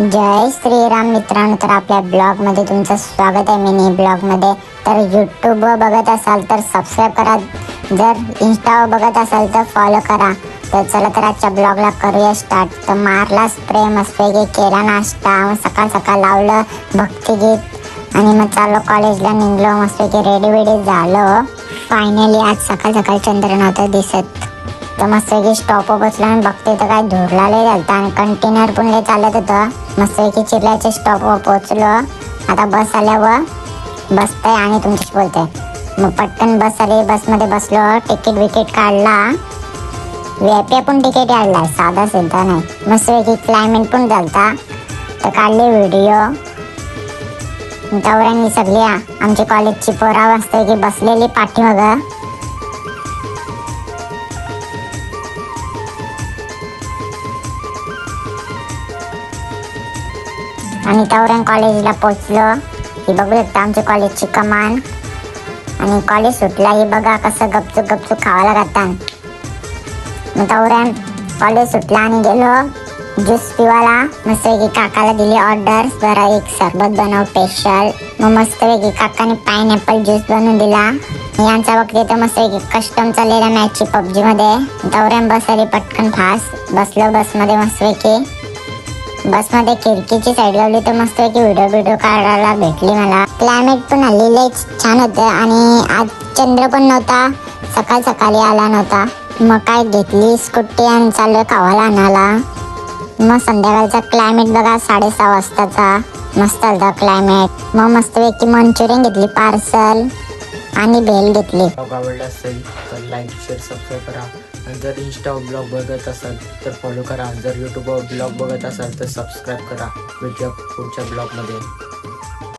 जय श्रीराम मित्रांनो तर आपल्या ब्लॉगमध्ये तुमचं स्वागत आहे. मिनी ब्लॉगमध्ये तर युट्यूब बघत असाल तर सबस्क्राईब करा. जर इंस्टा बघत असाल तर फॉलो करा. तर चला तर आजच्या ब्लॉगला करूया स्टार्ट तर मारला स्प्रे मस्तपैकी केला नाश्ता. मग सकाळ सकाळ लावलं भक्तिगीत आणि मग चाललो कॉलेजला निघलो मस्तपैकी रेडी वेडी झालो. फायनली आज सकाळ सकाळ चंद्र नव्हतं दिसत. तर मस्तपैकी स्टॉपवर बसला आणि बघते तर काय धुरला लय झालता आणि कंटेनर पण लय चालत होतं. मस्तपैकी चिरल्याच्या स्टॉपवर पोहोचलो. आता बस आल्यावर बसतंय आणि तुमच्याशी बोलते. मग पटकन बस आली बसमध्ये बसलो तिकीट विकेट काढला. व्यापी पण तिकीट काढला साधा सिद्धा नाही. मस्तपैकी क्लायमेट पण झालता तर काढले व्हिडिओ तवरांनी सगळी आमची कॉलेजची पोरा की बसलेली पाठीमागं. आणि तवरण कॉलेजला पोचलो ही बघू शकता आमच्या कॉलेजची कमान. आणि कॉलेज सुटला ही बघा कसं गपचूप गपचूप खावायला लागतात मग तवरण कॉलेज सुटला आणि गेलो. ज्यूस पिवाला. मस्तपैकी काकाला दिली ऑर्डर जरा एक सरबत बनव स्पेशल मग मस्तपैकी काकाने पायनॅपल ज्यूस बनवून दिला. यांचा बघते तर मस्तपैकी कस्टम चाललेला मॅचची पबजी मध्ये. तवरण बसली पटकन फास्ट बसलो बसमध्ये मस्तपैकी बसमध्ये खिडकीची साईड लावली तर मस्त की व्हिडिओ व्हिडिओ काढायला भेटली मला. क्लायमेट पण हल्ली छान होतं आणि आज चंद्र पण नव्हता. सकाळ सकाळी आला नव्हता. मग काय घेतली? स्कूटी आणि चालू खावाला आणायला. मग संध्याकाळचा क्लायमेट बघा साडेसहा वाजताचा. मस्त होता क्लायमेट मग मस्तपैकी मंचुरियन घेतली पार्सल आणि बेल घेतली. आवडला असेल तर लाईक शेअर सबस्क्राईब करा. जर इंस्टा ब्लॉग बघत असाल तर फॉलो करा. जर यूट्यूबवर ब्लॉग बघत असाल तर सबस्क्राईब करा. भेटूया पुढच्या ब्लॉगमध्ये